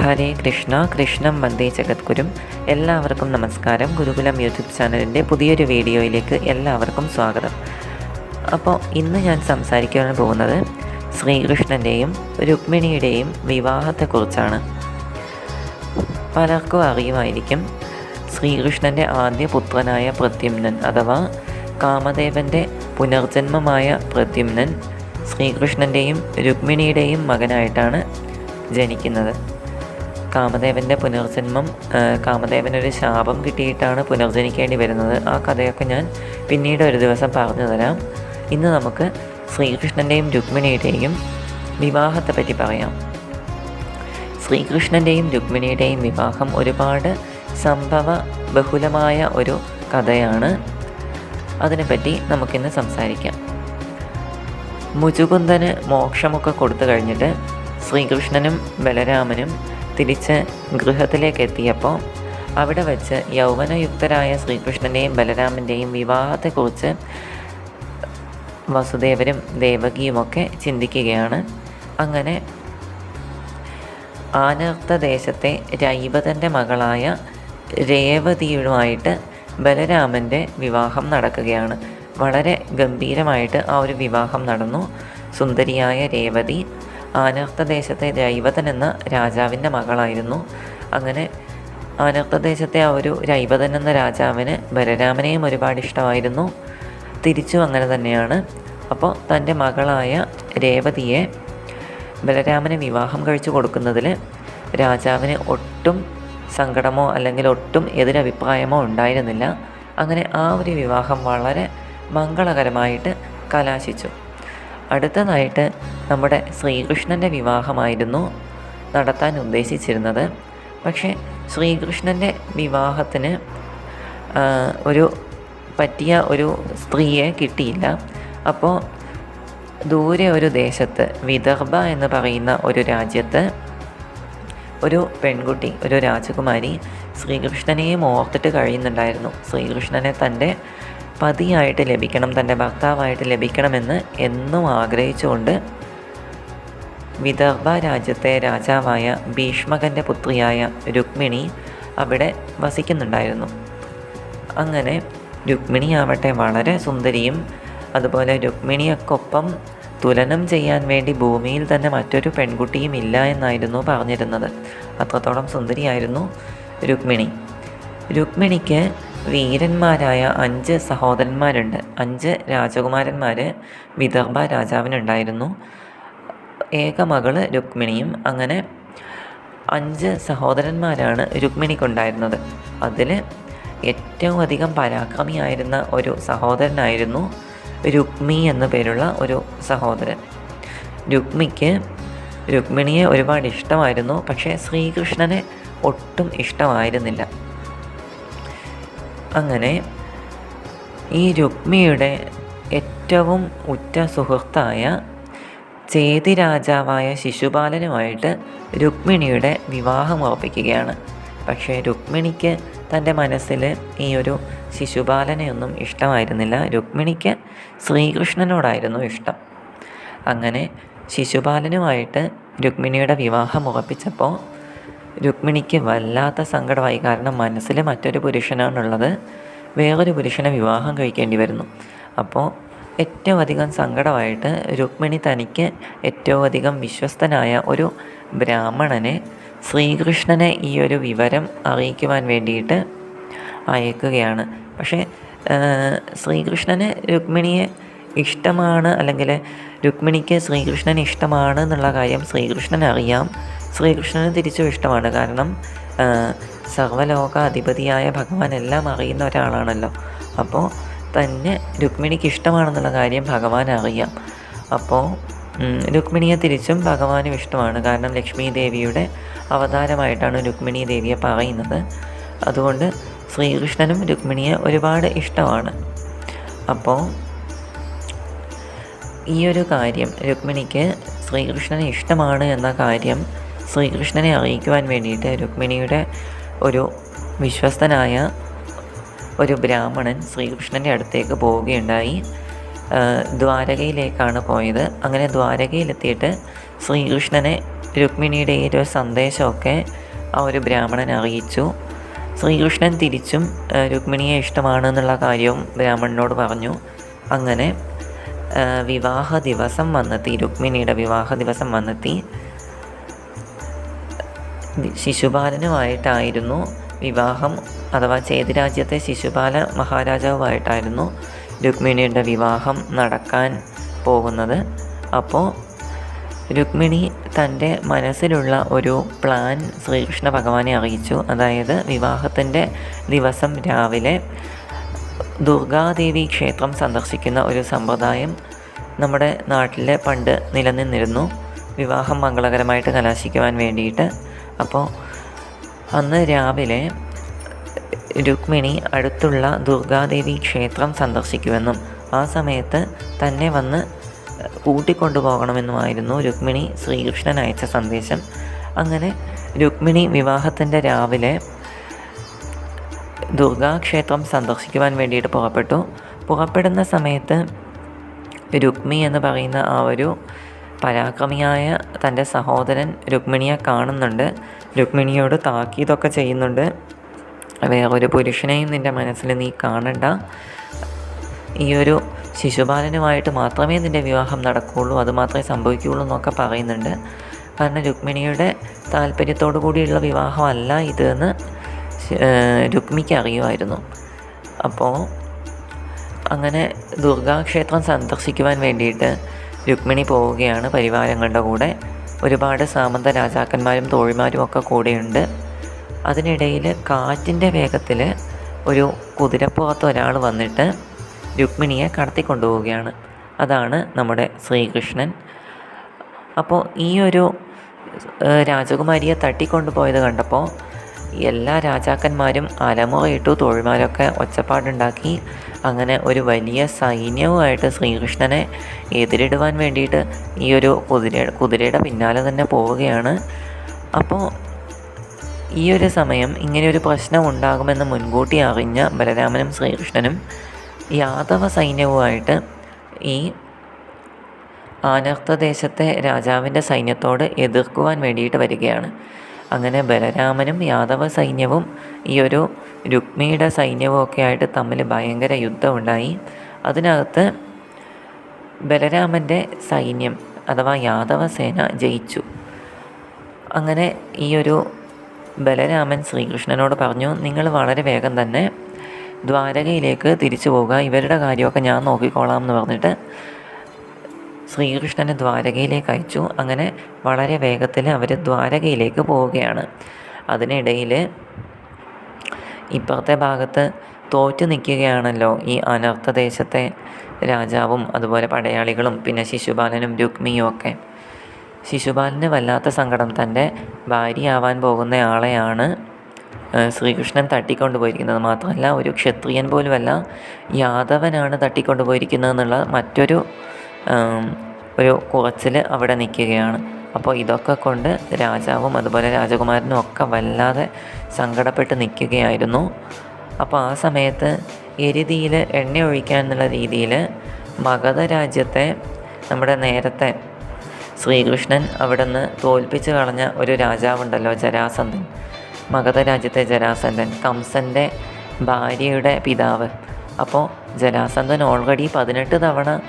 ഹരേ കൃഷ്ണ കൃഷ്ണം വന്ദേ ജഗദ്ഗുരും. എല്ലാവർക്കും നമസ്കാരം. ഗുരുകുലം യൂട്യൂബ് ചാനലിന്റെ പുതിയൊരു വീഡിയോയിലേക്ക് എല്ലാവർക്കും സ്വാഗതം. അപ്പോൾ ഇന്ന് ഞാൻ സംസാരിക്കാൻ പോകുന്നത് ശ്രീകൃഷ്ണന്റെയും രുക്മിണിയുടെയും വിവാഹത്തെക്കുറിച്ചാണ്. പലർക്കും അറിയുമായിരിക്കും ശ്രീകൃഷ്ണന്റെ ആദ്യ പുത്രനായ പ്രദ്യുമ്നൻ അഥവാ കാമദേവന്റെ പുനർജന്മമായ പ്രദ്യുമ്നൻ ശ്രീകൃഷ്ണന്റെയും രുക്മിണിയുടെയും മകനായിട്ടാണ് ജനിക്കുന്നത്. കാമദേവന്റെ പുനർജന്മം കാമദേവനൊരു ശാപം കിട്ടിയിട്ടാണ് പുനർജനിക്കേണ്ടി വരുന്നത്. ആ കഥയൊക്കെ ഞാൻ പിന്നീട് ഒരു ദിവസം പറഞ്ഞു തരാം. ഇന്ന് നമുക്ക് ശ്രീകൃഷ്ണന്റെയും രുക്മിണിയുടെയും വിവാഹത്തെ പറ്റി പറയാം. ശ്രീകൃഷ്ണന്റെയും രുക്മിണിയുടെയും വിവാഹം ഒരുപാട് സംഭവ ബഹുലമായ ഒരു കഥയാണ്. അതിനെപ്പറ്റി നമുക്കിന്ന് സംസാരിക്കാം. മുചുകുന്ദന് മോക്ഷമൊക്കെ കൊടുത്തു കഴിഞ്ഞിട്ട് ശ്രീകൃഷ്ണനും ബലരാമനും തിരിച്ച് ഗൃഹത്തിലേക്ക് എത്തിയപ്പോൾ അവിടെ വച്ച് യൗവനയുക്തരായ ശ്രീകൃഷ്ണന്റെയും ബലരാമന്റെയും വിവാഹത്തെക്കുറിച്ച് വസുദേവരും ദേവകിയുമൊക്കെ ചിന്തിക്കുകയാണ്. അങ്ങനെ ആനർത്തദേശത്തെ രൈവതന്റെ മകളായ രേവതിയുമായിട്ട് ബലരാമന്റെ വിവാഹം നടക്കുകയാണ്. വളരെ ഗംഭീരമായിട്ട് ആ ഒരു വിവാഹം നടന്നു. സുന്ദരിയായ രേവതി ആനർത്തദേശത്തെ രൈവതൻ എന്ന രാജാവിന്റെ മകളായിരുന്നു. അങ്ങനെ ആനർത്തദേശത്തെ ആ ഒരു രൈവതൻ എന്ന രാജാവിന് ബലരാമനെയും ഒരുപാട് ഇഷ്ടമായിരുന്നു. തിരിച്ചു അങ്ങനെ തന്നെയാണ്. അപ്പോൾ തന്റെ മകളായ രേവതിയെ ബലരാമനെ വിവാഹം കഴിച്ചു കൊടുക്കുന്നതിൽ രാജാവിന് ഒട്ടും സങ്കടമോ അല്ലെങ്കിൽ ഒട്ടും എതിരഭിപ്രായമോ ഉണ്ടായിരുന്നില്ല. അങ്ങനെ ആ ഒരു വിവാഹം വളരെ മംഗളകരമായിട്ട് കലാശിച്ചു. അടുത്തതായിട്ട് നമ്മുടെ ശ്രീകൃഷ്ണന്റെ വിവാഹമായിരുന്നു നടത്താൻ ഉദ്ദേശിച്ചിരുന്നത്. പക്ഷേ ശ്രീകൃഷ്ണന്റെ വിവാഹത്തിന് ഒരു പറ്റിയ ഒരു സ്ത്രീയെ കിട്ടിയില്ല. അപ്പോൾ ദൂരെ ഒരു ദേശത്ത് വിദർഭ എന്ന് പറയുന്ന ഒരു രാജ്യത്ത് ഒരു പെൺകുട്ടി ഒരു രാജകുമാരി ശ്രീകൃഷ്ണനെയും ഓർത്തിട്ട് കഴിയുന്നുണ്ടായിരുന്നു. ശ്രീകൃഷ്ണനെ തന്റെ പതിയായിട്ട് ലഭിക്കണം തന്റെ ഭർത്താവായിട്ട് ലഭിക്കണമെന്ന് എന്നും ആഗ്രഹിച്ചുകൊണ്ട് വിദർഭ രാജ്യത്തെ രാജാവായ ഭീഷ്മകന്റെ പുത്രിയായ രുക്മിണി അവിടെ വസിക്കുന്നുണ്ടായിരുന്നു. അങ്ങനെ രുക്മിണി ആവട്ടെ വളരെ സുന്ദരിയും അതുപോലെ രുക്മിണിയൊക്കൊപ്പം തുലനം ചെയ്യാൻ വേണ്ടി ഭൂമിയിൽ തന്നെ മറ്റൊരു പെൺകുട്ടിയും ഇല്ല എന്നായിരുന്നു പറഞ്ഞിരുന്നത്. അത്രത്തോളം സുന്ദരിയായിരുന്നു രുക്മിണി. രുക്മിണിക്ക് വീരന്മാരായ അഞ്ച് സഹോദരന്മാരുണ്ട്. അഞ്ച് രാജകുമാരന്മാർ വിദർഭ രാജാവിനുണ്ടായിരുന്നു. ഏക മകൾ രുക്മിണിയും അങ്ങനെ അഞ്ച് സഹോദരന്മാരാണ് രുക്മിണിക്കുണ്ടായിരുന്നത്. അതിൽ ഏറ്റവും അധികം പരാക്രമിയായിരുന്ന ഒരു സഹോദരനായിരുന്നു രുക്മി എന്നു പേരുള്ള ഒരു സഹോദരൻ. രുക്മിക്ക് രുക്മിണിയെ ഒരുപാട് ഇഷ്ടമായിരുന്നു പക്ഷേ ശ്രീകൃഷ്ണനെ ഒട്ടും ഇഷ്ടമായിരുന്നില്ല. അങ്ങനെ ഈ രുക്മിയുടെ ഏറ്റവും ഉറ്റ സുഹൃത്തായ ചേതി രാജാവായ ശിശുപാലനുമായിട്ട് രുക്മിണിയുടെ വിവാഹം ഉറപ്പിക്കുകയാണ്. പക്ഷേ രുക്മിണിക്ക് തന്റെ മനസ്സിൽ ഈ ഒരു ശിശുപാലനെയൊന്നും ഇഷ്ടമായിരുന്നില്ല. രുക്മിണിക്ക് ശ്രീകൃഷ്ണനോടായിരുന്നു ഇഷ്ടം. അങ്ങനെ ശിശുപാലനുമായിട്ട് രുക്മിണിയുടെ വിവാഹം ഉറപ്പിച്ചപ്പോൾ രുക്മിണിക്ക് വല്ലാത്ത സങ്കടമായി. കാരണം മനസ്സിൽ മറ്റൊരു പുരുഷനാണുള്ളത്. വേറൊരു പുരുഷനെ വിവാഹം കഴിക്കേണ്ടി വരുന്നു. അപ്പോൾ ഏറ്റവും അധികം സങ്കടമായിട്ട് രുക്മിണി തനിക്ക് ഏറ്റവും അധികം വിശ്വസ്തനായ ഒരു ബ്രാഹ്മണനെ ശ്രീകൃഷ്ണനെ ഈ ഒരു വിവരം അറിയിക്കുവാൻ വേണ്ടിയിട്ട് അയക്കുകയാണ്. പക്ഷേ ശ്രീകൃഷ്ണന് രുക്മിണിയെ ഇഷ്ടമാണ്. അല്ലെങ്കിൽ രുക്മിണിക്ക് ശ്രീകൃഷ്ണന് ഇഷ്ടമാണ് എന്നുള്ള കാര്യം ശ്രീകൃഷ്ണൻ അറിയാം ശ്രീകൃഷ്ണന് തിരിച്ചും ഇഷ്ടമാണ്. കാരണം സർവലോക അധിപതിയായ ഭഗവാൻ എല്ലാം അറിയുന്ന ഒരാളാണല്ലോ. അപ്പോൾ തന്നെ രുക്മിണിക്ക് ഇഷ്ടമാണെന്നുള്ള കാര്യം ഭഗവാൻ അറിയാം. അപ്പോൾ രുക്മിണിയെ തിരിച്ചും ഭഗവാനും ഇഷ്ടമാണ്. കാരണം ലക്ഷ്മി ദേവിയുടെ അവതാരമായിട്ടാണ് രുക്മിണി ദേവിയെ പറയുന്നത്. അതുകൊണ്ട് ശ്രീകൃഷ്ണനും രുക്മിണിയെ ഒരുപാട് ഇഷ്ടമാണ്. അപ്പോൾ ഈ ഒരു കാര്യം രുക്മിണിക്ക് ശ്രീകൃഷ്ണനെ ഇഷ്ടമാണ് എന്ന കാര്യം ശ്രീകൃഷ്ണനെ അറിയിക്കുവാൻ വേണ്ടിയിട്ട് രുക്മിണിയുടെ ഒരു വിശ്വസ്തനായ ഒരു ബ്രാഹ്മണൻ ശ്രീകൃഷ്ണന്റെ അടുത്തേക്ക് പോവുകയുണ്ടായി. ദ്വാരകയിലേക്കാണ് പോയത്. അങ്ങനെ ദ്വാരകയിലെത്തിയിട്ട് ശ്രീകൃഷ്ണനെ രുക്മിണിയുടെ ഈ ഒരു സന്ദേശമൊക്കെ ആ ഒരു ബ്രാഹ്മണൻ അറിയിച്ചു. ശ്രീകൃഷ്ണൻ തിരിച്ചും രുക്മിണിയെ ഇഷ്ടമാണ് എന്നുള്ള കാര്യവും ബ്രാഹ്മണനോട് പറഞ്ഞു. അങ്ങനെ വിവാഹ ദിവസം വന്നെത്തി രുക്മിണിയുടെ വിവാഹ ദിവസം വന്നെത്തി. ശിശുപാലനുമായിട്ടായിരുന്നു വിവാഹം അഥവാ ചേതിരാജ്യത്തെ ശിശുപാല മഹാരാജാവുമായിട്ടായിരുന്നു രുക്മിണിയുടെ വിവാഹം നടക്കാൻ പോകുന്നത്. അപ്പോൾ രുക്മിണി തന്റെ മനസ്സിലുള്ള ഒരു പ്ലാൻ ശ്രീകൃഷ്ണ ഭഗവാനെ അറിയിച്ചു. അതായത് വിവാഹത്തിന്റെ ദിവസം രാവിലെ ദുർഗാദേവി ക്ഷേത്രം സന്ദർശിക്കുന്ന ഒരു സമ്പ്രദായം നമ്മുടെ നാട്ടിലെ പണ്ട് നിലനിന്നിരുന്നു. വിവാഹം മംഗളകരമായിട്ട് കലാശിക്കുവാൻ വേണ്ടിയിട്ട് അപ്പോൾ അന്ന് രാവിലെ രുക്മിണി അടുത്തുള്ള ദുർഗാദേവി ക്ഷേത്രം സന്ദർശിക്കുമെന്നും ആ സമയത്ത് തന്നെ വന്ന് കൂട്ടിക്കൊണ്ടുപോകണമെന്നുമായിരുന്നു രുക്മിണി ശ്രീകൃഷ്ണൻ അയച്ച സന്ദേശം. അങ്ങനെ രുക്മിണി വിവാഹത്തിന്റെ രാവിലെ ദുർഗാക്ഷേത്രം സന്ദർശിക്കുവാൻ വേണ്ടിയിട്ട് പുറപ്പെട്ടു. പുറപ്പെടുന്ന സമയത്ത് രുക്മി എന്ന് പറയുന്ന ആ ഒരു പരാക്രമിയായ തന്റെ സഹോദരൻ രുക്മിണിയെ കാണുന്നുണ്ട്. രുക്മിണിയോട് താക്കീതൊക്കെ ചെയ്യുന്നുണ്ട്. വേറൊരു പുരുഷനെയും നിന്റെ മനസ്സിൽ നീ കാണണ്ട. ഈ ഒരു ശിശുപാലനുമായിട്ട് മാത്രമേ നിന്റെ വിവാഹം നടക്കുകയുള്ളൂ അത് മാത്രമേ സംഭവിക്കുകയുള്ളൂ എന്നൊക്കെ പറയുന്നുണ്ട്. കാരണം രുക്മിണിയുടെ താല്പര്യത്തോടു കൂടിയുള്ള വിവാഹമല്ല ഇതെന്ന് രുക്മിക്ക് അറിയുമായിരുന്നു. അപ്പോൾ അങ്ങനെ ദുർഗാക്ഷേത്രം സന്ദർശിക്കുവാൻ വേണ്ടിയിട്ട് രുക്മിണി പോവുകയാണ്. പരിവാരങ്ങളുടെ കൂടെ ഒരുപാട് സാമന്ത രാജാക്കന്മാരും തോഴിമാരും ഒക്കെ കൂടെയുണ്ട്. അതിനിടയിൽ കാറ്റിന്റെ വേഗത്തിൽ ഒരു കുതിരപ്പുറത്ത് ഒരാൾ വന്നിട്ട് രുക്മിണിയെ കടത്തിക്കൊണ്ടുപോവുകയാണ്. അതാണ് നമ്മുടെ ശ്രീകൃഷ്ണൻ. അപ്പോൾ ഈ ഒരു രാജകുമാരിയെ തട്ടിക്കൊണ്ടുപോയത് കണ്ടപ്പോൾ എല്ലാ രാജാക്കന്മാരും അലമുറയിട്ടു തോഴിമാരൊക്കെ ഒച്ചപ്പാടുണ്ടാക്കി അങ്ങനെ ഒരു വലിയ സൈന്യവുമായിട്ട് ശ്രീകൃഷ്ണനെ എതിരിടുവാൻ വേണ്ടിയിട്ട് ഈ ഒരു കുതിര കുതിരയുടെ പിന്നാലെ തന്നെ പോവുകയാണ്. അപ്പോൾ ഈ ഒരു സമയം ഇങ്ങനെയൊരു പ്രശ്നം ഉണ്ടാകുമെന്ന് മുൻകൂട്ടി അറിഞ്ഞ ബലരാമനും ശ്രീകൃഷ്ണനും യാദവ സൈന്യവുമായിട്ട് ഈ ആനർത്തദേശത്തെ രാജാവിന്റെ സൈന്യത്തോട് എതിർക്കുവാൻ വേണ്ടിയിട്ട് വരികയാണ്. അങ്ങനെ ബലരാമനും യാദവ സൈന്യവും ഈ ഒരു രുക്മിയുടെ സൈന്യവും ഒക്കെ ആയിട്ട് തമ്മിൽ ഭയങ്കര യുദ്ധമുണ്ടായി. അതിനകത്ത് ബലരാമന്റെ സൈന്യം അഥവാ യാദവ സേന ജയിച്ചു. അങ്ങനെ ഈ ഒരു ബലരാമൻ ശ്രീകൃഷ്ണനോട് പറഞ്ഞു നിങ്ങൾ വളരെ വേഗം തന്നെ ദ്വാരകയിലേക്ക് തിരിച്ചു പോവുക. ഇവരുടെ കാര്യമൊക്കെ ഞാൻ നോക്കിക്കോളാം എന്ന് പറഞ്ഞിട്ട് ശ്രീകൃഷ്ണനെ ദ്വാരകയിലേക്ക് അയച്ചു. അങ്ങനെ വളരെ വേഗത്തിൽ അവർ ദ്വാരകയിലേക്ക് പോവുകയാണ്. അതിനിടയിൽ ഇപ്പുറത്തെ ഭാഗത്ത് തോറ്റു നിൽക്കുകയാണല്ലോ ഈ അനർത്ഥദേശത്തെ രാജാവും അതുപോലെ പടയാളികളും പിന്നെ ശിശുപാലനും രുക്മിയും ഒക്കെ. ശിശുപാലന് വല്ലാത്ത സങ്കടം. തന്റെ ഭാര്യയാവാൻ പോകുന്ന ആളെയാണ് ഏഹ്, ശ്രീകൃഷ്ണൻ തട്ടിക്കൊണ്ടുപോയിരിക്കുന്നത്. മാത്രമല്ല ഒരു ക്ഷത്രിയൻ പോലുമല്ല യാദവനാണ് തട്ടിക്കൊണ്ടുപോയിരിക്കുന്നത് എന്നുള്ള മറ്റൊരു ഒരു കുറച്ചിൽ അവിടെ നിൽക്കുകയാണ്. അപ്പോൾ ഇതൊക്കെ കൊണ്ട് രാജാവും അതുപോലെ രാജകുമാരനും ഒക്കെ വല്ലാതെ സങ്കടപ്പെട്ട് നിൽക്കുകയായിരുന്നു. അപ്പോൾ ആ സമയത്ത് എരുതിയിൽ എണ്ണ ഒഴിക്കാൻ എന്നുള്ള രീതിയിൽ മഗധ രാജ്യത്തെ നമ്മുടെ നേരത്തെ ശ്രീകൃഷ്ണൻ അവിടെ നിന്ന് തോൽപ്പിച്ച് കളഞ്ഞ ഒരു രാജാവുണ്ടല്ലോ ജരാസന്ധൻ മഗധ രാജ്യത്തെ ജരാസന്ധൻ കംസന്റെ ഭാര്യയുടെ പിതാവ്. അപ്പോൾ ജരാസന്ധൻ ഓൾറെഡി പതിനെട്ട് തവണ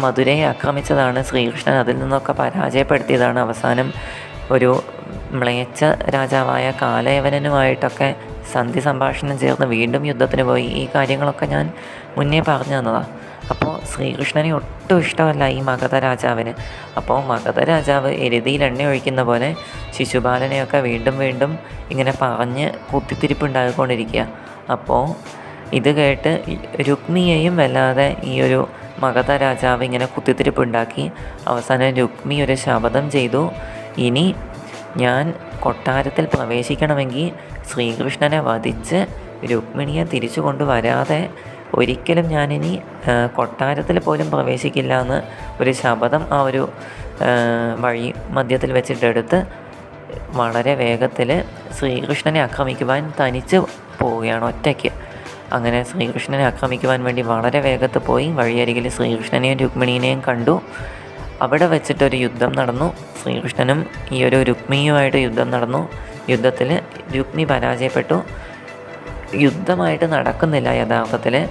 മധുരയെ ആക്രമിച്ചതാണ് ശ്രീകൃഷ്ണൻ. അതിൽ നിന്നൊക്കെ പരാജയപ്പെടുത്തിയതാണ് അവസാനം ഒരു മ്ലേച്ഛ രാജാവായ കാലയവനനുമായിട്ടൊക്കെ സന്ധി സംഭാഷണം ചേർന്ന് വീണ്ടും യുദ്ധത്തിന് പോയി. ഈ കാര്യങ്ങളൊക്കെ ഞാൻ മുന്നേ പറഞ്ഞു തന്നതാണ് അപ്പോൾ ശ്രീകൃഷ്ണനെ ഒട്ടും ഇഷ്ടമല്ല ഈ മഗധ രാജാവിന്. അപ്പോൾ മഗധ രാജാവ് എരുതിയിൽ എണ്ണ ഒഴിക്കുന്ന പോലെ ശിശുപാലനെയൊക്കെ വീണ്ടും വീണ്ടും ഇങ്ങനെ പറഞ്ഞ് കുത്തിത്തിരിപ്പുണ്ടായിക്കൊണ്ടിരിക്കുക അപ്പോൾ ഇത് കേട്ട് രുക്മിയെയും വല്ലാതെ ഈ ഒരു മഗധ രാജാവ് ഇങ്ങനെ കുത്തിത്തിരിപ്പുണ്ടാക്കി അവസാനം രുക്മി ഒരു ശപഥം ചെയ്തു. ഇനി ഞാൻ കൊട്ടാരത്തിൽ പ്രവേശിക്കണമെങ്കിൽ ശ്രീകൃഷ്ണനെ വധിച്ച് രുക്മിണിയെ തിരിച്ചു കൊണ്ടുവരാതെ ഒരിക്കലും ഞാനിനി കൊട്ടാരത്തിൽ പോലും പ്രവേശിക്കില്ല എന്ന് ഒരു ശപഥം ആ ഒരു വഴി മധ്യത്തിൽ വെച്ചിട്ടെടുത്ത് വളരെ വേഗത്തിൽ ശ്രീകൃഷ്ണനെ ആക്രമിക്കുവാൻ തനിച്ച് പോവുകയാണ് ഒറ്റയ്ക്ക്. അങ്ങനെ ശ്രീകൃഷ്ണനെ ആക്രമിക്കുവാൻ വേണ്ടി വളരെ വേഗത്ത് പോയി. വഴിയരികിൽ ശ്രീകൃഷ്ണനെയും രുക്മിണീനെയും കണ്ടു. അവിടെ വെച്ചിട്ടൊരു യുദ്ധം നടന്നു. ശ്രീകൃഷ്ണനും ഈ ഒരു രുക്മിയുമായിട്ട് യുദ്ധം നടന്നു. യുദ്ധത്തിൽ രുക്മി പരാജയപ്പെട്ടു. യുദ്ധമായിട്ട് നടക്കുന്നില്ല യഥാർത്ഥത്തിൽ.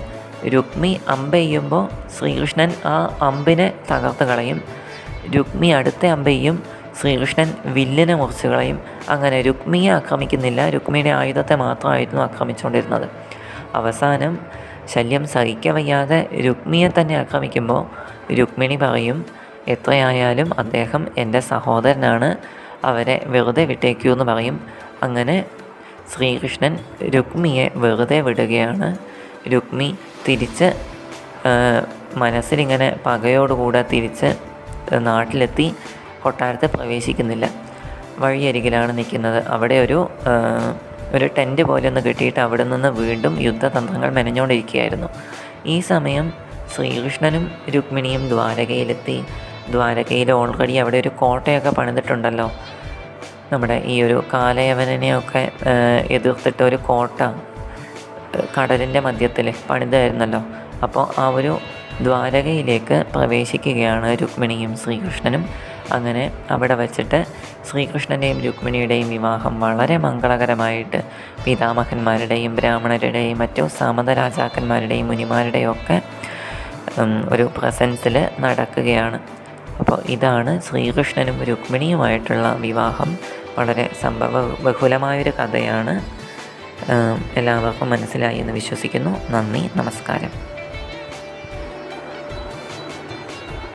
രുക്മി അമ്പെയ്യുമ്പോൾ ശ്രീകൃഷ്ണൻ ആ അമ്പിനെ തകർത്ത് കളയും. രുക്മി അടുത്ത അമ്പെയ്യും ശ്രീകൃഷ്ണൻ വില്ലിനെ മുറിച്ച് കളയും. അങ്ങനെ രുക്മിയെ ആക്രമിക്കുന്നില്ല. രുക്മിയുടെ ആയുധത്തെ മാത്രമായിരുന്നു ആക്രമിച്ചുകൊണ്ടിരുന്നത്. അവസാനം ശല്യം സഹിക്കവയ്യാതെ രുക്മിയെ തന്നെ ആക്രമിക്കുമ്പോൾ രുക്മിണി പറയും എത്രയായാലും അദ്ദേഹം എന്റെ സഹോദരനാണ് അവരെ വെറുതെ വിട്ടേക്കൂ എന്ന് പറയും. അങ്ങനെ ശ്രീകൃഷ്ണൻ രുക്മിയെ വെറുതെ വിടുകയാണ്. രുക്മി തിരിച്ച് മനസ്സിലിങ്ങനെ പകയോടുകൂടെ തിരിച്ച് നാട്ടിലെത്തി കൊട്ടാരത്തെ പ്രവേശിക്കുന്നില്ല. വഴിയരികിലാണ് നിൽക്കുന്നത്. അവിടെ ഒരു ഒരു ടെന്റ് പോലെ ഒന്ന് കെട്ടിയിട്ട് അവിടെ നിന്ന് വീണ്ടും യുദ്ധതന്ത്രങ്ങൾ മെനഞ്ഞുകൊണ്ടിരിക്കുകയായിരുന്നു ഈ സമയം ശ്രീകൃഷ്ണനും രുക്മിണിയും ദ്വാരകയിലെത്തി. ദ്വാരകയിൽ ഓൾറെഡി അവിടെ ഒരു കോട്ടയൊക്കെ പണിതിട്ടുണ്ടല്ലോ. നമ്മുടെ ഈ ഒരു കാലയവനെയൊക്കെ എതിർത്തിട്ട് ഒരു കോട്ട കടലിന്റെ മധ്യത്തിൽ പണിതായിരുന്നല്ലോ. അപ്പോൾ ആ ഒരു ദ്വാരകയിലേക്ക് പ്രവേശിക്കുകയാണ് രുക്മിണിയും ശ്രീകൃഷ്ണനും. അങ്ങനെ അവിടെ വച്ചിട്ട് ശ്രീകൃഷ്ണന്റെയും രുക്മിണിയുടെയും വിവാഹം വളരെ മംഗളകരമായിട്ട് പിതാമഹന്മാരുടെയും ബ്രാഹ്മണരുടെയും മറ്റു സാമന്ത രാജാക്കന്മാരുടെയും മുനിമാരുടെയും ഒക്കെ ഒരു പ്രസൻസിൽ നടക്കുകയാണ്. അപ്പോൾ ഇതാണ് ശ്രീകൃഷ്ണനും രുക്മിണിയുമായിട്ടുള്ള വിവാഹം. വളരെ സംഭവ ബഹുലമായൊരു കഥയാണ്. എല്ലാവർക്കും മനസ്സിലായി എന്ന് വിശ്വസിക്കുന്നു. നന്ദി നമസ്കാരം.